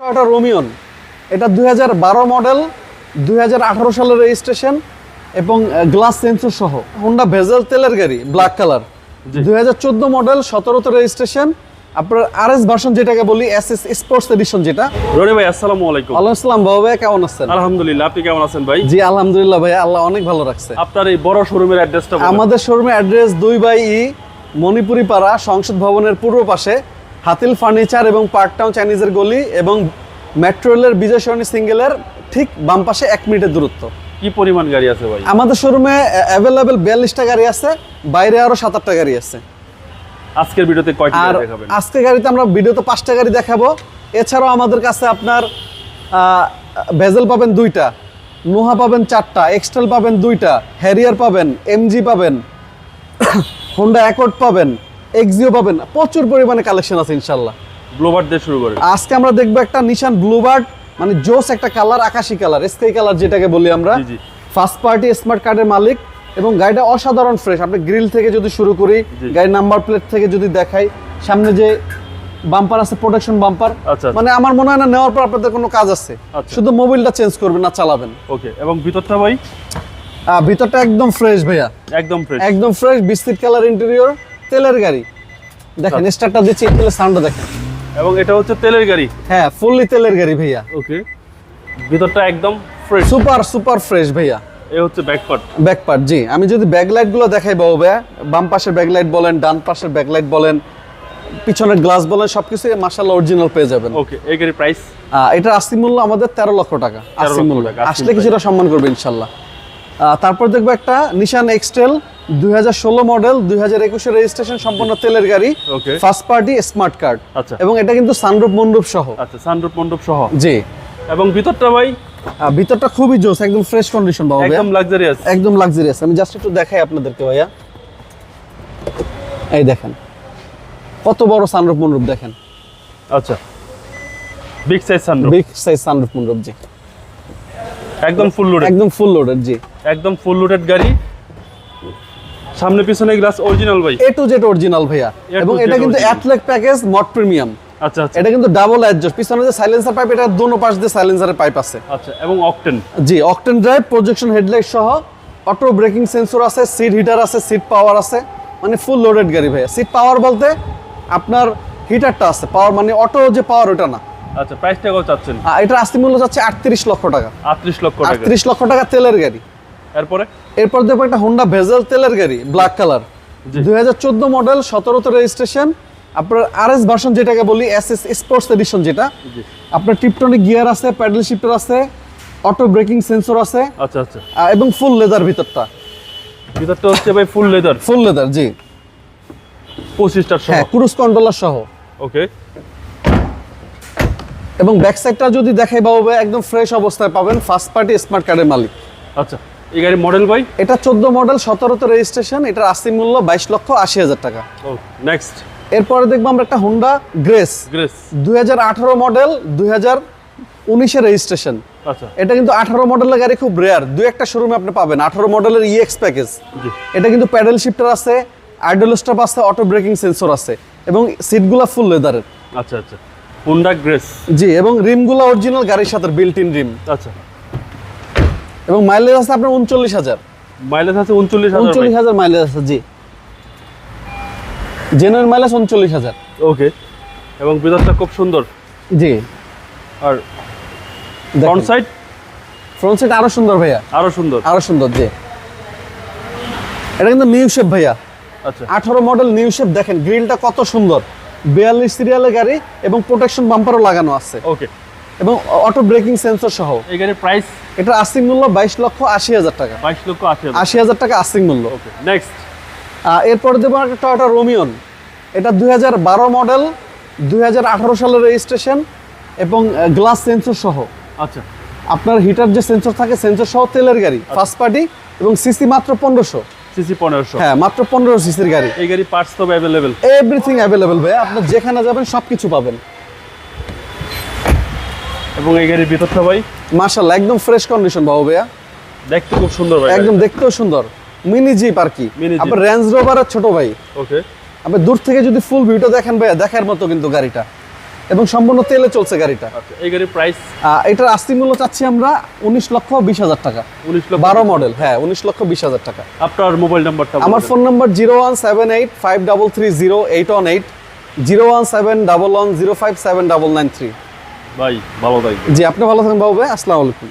Toyota Rumion এটা দুই model দুই সালের রেজিস্ট্রেশন এবং গ্লাস সেন্সর সহ। হোন্ডা ভেজেল তেলের গাড়ি ব্ল্যাক কালার। দুই মডেল সতেরোতে রেজিস্ট্রেশন। আপনার আর এস ভার্সন যেটাকে বলি এস এস স্পোর্টস এডিশন যেটা। রনি ভাই আসসালামু আলাইকুম। আল্লাহ ইসলাম বাবা ভাই কেমন আছেন? আলহামদুলিল্লাহ আপনি কেমন আছেন ভাই? জি আলহামদুলিল্লাহ ভাই আল্লাহ অনেক ভালো রাখছে। আপনার এই বড় শোরুমের অ্যাড্রেসটা আমাদের শোরুমের অ্যাড্রেস দুই বাই ই মণিপুরি পাড়া সংসদ ভবনের পূর্ব পাশে। হাতিল ফার্নিচার এবং পার্ক টাউন চাইনিজের গলি এবং মেট্রো রেলের বিজয় সরণি সিঙ্গেলের ঠিক বাম পাশে এক মিনিটের দূরত্ব। কি পরিমাণ গাড়ি আছে ভাই? আমাদের শোরুমে অ্যাভেলেবেল বিয়াল্লিশটা গাড়ি আছে বাইরে আরও সাত আটটা গাড়ি আছে। আজকের ভিডিওতে কয়টি গাড়ি দেখাবেন? আজকে গাড়িতে আমরা ভিডিওতে পাঁচটা গাড়ি দেখাবো। এছাড়াও আমাদের কাছে আপনার ভেজেল পাবেন দুইটা নোহা পাবেন চারটা এক্সটেল পাবেন দুইটা হ্যারিয়ার পাবেন এমজি পাবেন হোন্ডা অ্যাকর্ড পাবেন এক্সিও পাবেন প্রচুর পরিমাণে কালেকশন আছে ইনশাল্লাহ ব্লোবার দিয়ে শুরু করেন আজকে আমরা দেখব একটা নিশান ব্লুবার্ড মানে জোস একটা কালার আকাশি কালার স্কাই কালার যেটাকে বলি আমরা। ফার্স্ট পার্টি স্মার্ট কার্ডের মালিক এবং গাড়িটা অসাধারণ ফ্রেশ আপনি গ্রিল থেকে যদি শুরু করি গাড়ির নাম্বার প্লেট থেকে যদি দেখাই সামনে যে বাম্পার আছে প্রোটেকশন বাম্পার আচ্ছা। মানে আমার মনে হয় না নেওয়ার পর আপনাদের কোনো কাজ আছে। আচ্ছা। শুধু মোবিলটা চেঞ্জ করবেন না চালাবেন। ওকে এবং ভিতরটা ভাই? ভিতরটা একদম ফ্রেশ ভাইয়া। একদম ফ্রেশ একদম ফ্রেশ বিস্কিট কালার ইন্টেরিয়র তেলের গাড়ি। দেখেন আচ্ছা। স্টারটা দিচ্ছি তেলের সাউন্ডটা দেখেন। এবং এটা হচ্ছে তেলের গাড়ি? হ্যাঁ ফুললি তেলের গাড়ি ভাইয়া। ওকে। ভিতরটা একদম ফ্রেশ সুপার সুপার ফ্রেশ ভাইয়া। এ হচ্ছে ব্যাকপার্ট ব্যাক পার্ট জি। আমি যদি ব্যাকলাইটগুলো দেখাই বাবু ভাইয়া বাম পাশের ব্যাকলাইট বলেন ডান পাশের ব্যাকলাইট বলেন পিছনের গ্লাস বলেন সবকিছু মার্শাল অরিজিনাল পেয়ে যাবেন। ওকে এই গাড়ির প্রাইস এটা আশি মূল্য আমাদের তেরো লক্ষ টাকা। লক্ষ মূল্য। আসলে কিছুটা সম্মান করবে ইনশাল্লাহ আহ, তারপর দেখব একটা নিশান এক্সটেল দুই হাজার ষোলো মডেল দুই হাজার একুশে রেজিস্ট্রেশন সম্পূর্ণ তেলের গাড়ি ফার্স্ট পার্টি স্মার্ট কার্ড আচ্ছা। এবং এটা কিন্তু সানরূপ মন্ডপ সহ। আচ্ছা সানরূপ মণ্ডপ সহ। জি। এবং ভিতরটা ভাই? ভিতরটা খুবই জোস একদম ফ্রেশ কন্ডিশন ভাইয়া। একদম লাক্সারিয়াস একদম লাক্সারিয়াস আমি জাস্ট একটু দেখাই আপনাদেরকে ভাইয়া। এই দেখেন কত বড় সানরূপ মনরূপ দেখেন। আচ্ছা। Big size sunroof big size sunroof moonroof জি। একদম ফুল লোডেড একদম ফুল লোডেড জি। একদম ফুল লোডেড গাড়ি। সামনে পিছনে গ্লাস অরিজিনাল ভাই। এ টু জেড অরিজিনাল ভাইয়া। এবং এটা কিন্তু। অ্যাথলেট প্যাকেজ মড প্রিমিয়াম আচ্ছা আচ্ছা। এটা কিন্তু ডাবল অ্যাডজাস্ট পিছনে যে সাইলেন্সার পাইপ এটা দোনো পাশ দিয়ে সাইলেন্সারের পাইপ আছে। আচ্ছা এবং অকটেন জি অকটেন ড্রাইভ প্রজেকশন হেডলাইট সহ অটো ব্রেকিং সেন্সর আছে সিট হিটার আছে সিট পাওয়ার আছে। মানে ফুল লোডেড গাড়ি ভাইয়া। সিট পাওয়ার বলতে আপনার হিটারটা আছে। পাওয়ার মানে অটো যে পাওয়ার ওটা না। আচ্ছা প্রাইসটা কত চাচ্ছেন? আস্তি মূল্য যাচ্ছে আটত্রিশ লক্ষ টাকা। আটত্রিশ লক্ষ টাকা। আটত্রিশ লক্ষ টাকা তেলের গাড়ি। এরপরে? এরপর দেখব একটা হোন্ডা ভেজেল তেলের গাড়ি ব্ল্যাক কালার। দুই মডেল সতেরোতে রেজিস্ট্রেশন আপনার আর এস ভার্সন যেটাকে বলি এস এস স্পোর্টস এডিশন যেটা। আপনার টিপটনিক গিয়ার আছে প্যাডেল শিফটার আছে অটো ব্রেকিং সেন্সর আছে। আচ্ছা আচ্ছা। এবং ফুল লেদার ভিতরটা। ভিতরটা হচ্ছে ভাই ফুল লেদার ফুল লেদার জি। পঁচিশটার সহ? হ্যাঁ ক্রুজ কন্ট্রোলার সহ। ওকে এবং ব্যাক সাইডটা যদি দেখাই বাবু একদম ফ্রেশ অবস্থায় পাবেন ফার্স্ট পার্টি স্মার্ট কার্ডের মালিক। আচ্ছা। এই গাড়ির মডেল ভাই? এটা চোদ্দ মডেল সতেরোতে রেজিস্ট্রেশন এটার আশি মূল্য বাইশ লক্ষ আশি হাজার টাকা। ও নেক্সট এরপরে দেখব আমরা একটা হোন্ডা গ্রেস গ্রেস দুই মডেল দুই হাজার উনিশের রেজিস্ট্রেশন আচ্ছা। এটা কিন্তু আঠারো মডেলের গাড়ি খুব রেয়ার দুই একটা শোরুমে আপনি পাবেন। আঠারো মডেলের ইএক্স প্যাকেজ এটা কিন্তু প্যাডেল শিফটার আছে আইডল স্টপ আছে অটো ব্রেকিং সেন্সর আছে এবং সিটগুলা ফুল লেদারের আচ্ছা আচ্ছা। হুন্ডা গ্রেস জি এবং রিমগুলো অরিজিনাল গাড়ির সাথে বিল্ট ইন রিম আচ্ছা। এবং মাইলেজ আছে আপনার উনচল্লিশ হাজার। মাইলেজ আছে উনচল্লিশ উনচল্লিশ হাজার মাইলেজ আছে জি। জেনুইন মাইলেজ উনচল্লিশ হাজার। ওকে এবং ভিতরটা খুব সুন্দর। জি। আর ফ্রন্ট সাইড ফ্রন্ট সাইড আরও সুন্দর ভাইয়া। আরও সুন্দর। আরও সুন্দর জি। এটা কিন্তু নিউ শেপ ভাইয়া। আচ্ছা। আঠারো মডেল নিউ শেপ দেখেন গ্রিলটা কত সুন্দর। বিয়াল্লিশ সিরিয়ালের গাড়ি এবং প্রোটেকশন বাম্পারও লাগানো আছে। ওকে এবং অটো ব্রেকিং সেন্সর সহ। এই গাড়ির প্রাইস এটা আস্তিক মূল্য বাইশ লক্ষ আশি হাজার টাকা। বাইশ লক্ষ আশি হাজার টাকা। আস্তিক মূল্য। ওকে নেক্সট এরপরে দেবো একটা টয়োটা রোমিয়ন এটা দুই হাজার বারো মডেল দুই হাজার আঠারো সালের রেজিস্ট্রেশন এবং গ্লাস সেন্সর সহ। আচ্ছা। আপনার হিটার যে সেন্সর থাকে সেন্সর সহ তেলের গাড়ি ফার্স্ট পার্টি এবং সিসি মাত্র পনেরোশো। সিসি পনেরোশো। হ্যাঁ মাত্র পনেরো সিসির গাড়ি। এই গাড়ি পার্টস তো অ্যাভেলেবেল এভরিথিং অ্যাভেলেবেল ভাই আপনি যেখানে যাবেন সব কিছু পাবেন। এবং এই গাড়ির ভিতরটা ভাই? মার্শাল্লাহ একদম ফ্রেশ কন্ডিশন বাবু ভাইয়া। দেখতে খুব সুন্দর ভাই একদম দেখতেও সুন্দর। মিনি জিপ আর কি। আপনার রেঞ্জ রোভারের ছোট ভাই। ওকে আপনি দূর থেকে যদি ফুল ভিউটা দেখেন ভাইয়া দেখার মতো কিন্তু গাড়িটা। এবং সম্পূর্ণ তেলে চলছে গাড়িটা। আচ্ছা এই গাড়ির প্রাইস এটার আস্তি মূল্য চাচ্ছি আমরা উনিশ লক্ষ বিশ হাজার টাকা। উনিশ লক্ষ বারো মডেল হ্যাঁ উনিশ লক্ষ বিশ হাজার টাকা। আপনার মোবাইল নাম্বারটা আমার phone number zero one seven eight five double three zero eight one eight zero one seven double one zero five seven double nine three ভাই ভালো থাকবেন। জি আপনি ভালো থাকেন বাবু ভাই আসসালামু আলাইকুম।